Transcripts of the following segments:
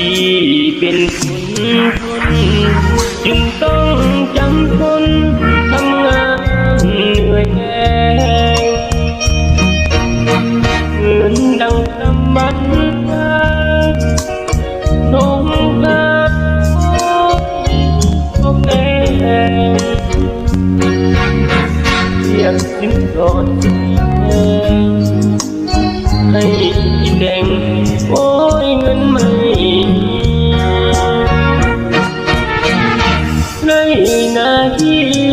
ที่เป็นคนจึงต้องจำคน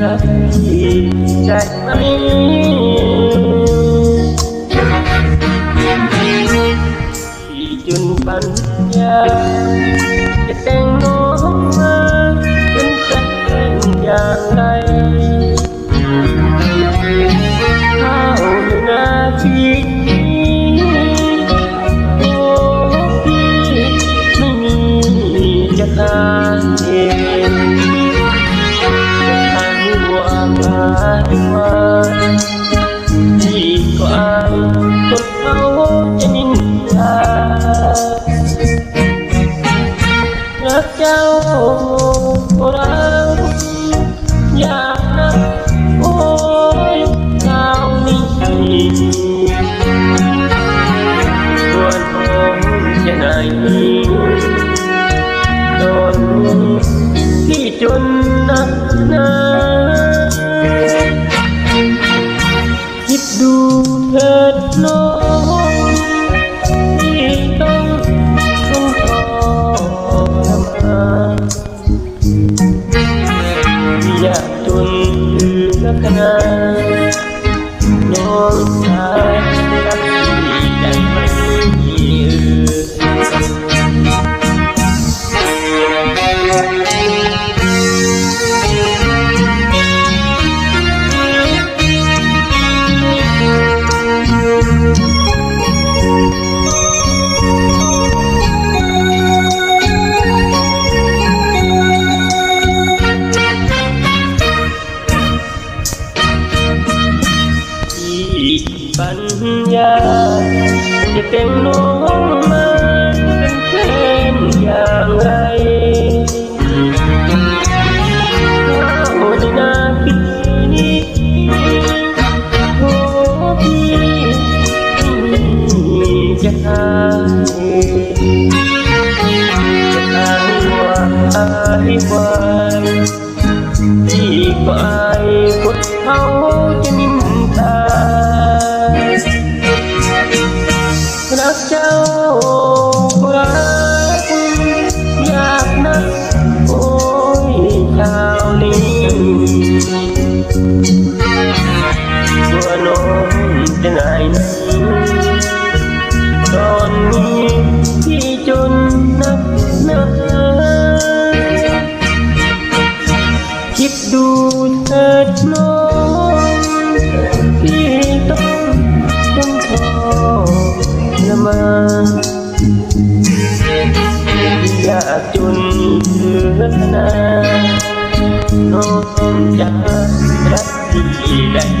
là chỉ trách chỉ chân bắn nhà cái tên nó không ngờ chân จดเขาจะนินทา ปัญญา จะเต็มน้องมันเป็นเช่นอย่างไรโอ้ในนาคืนี้โอ้พี่จะหาจะหาว่าอายไว้ที่ไปกดเขา oh, ยาและที่ได้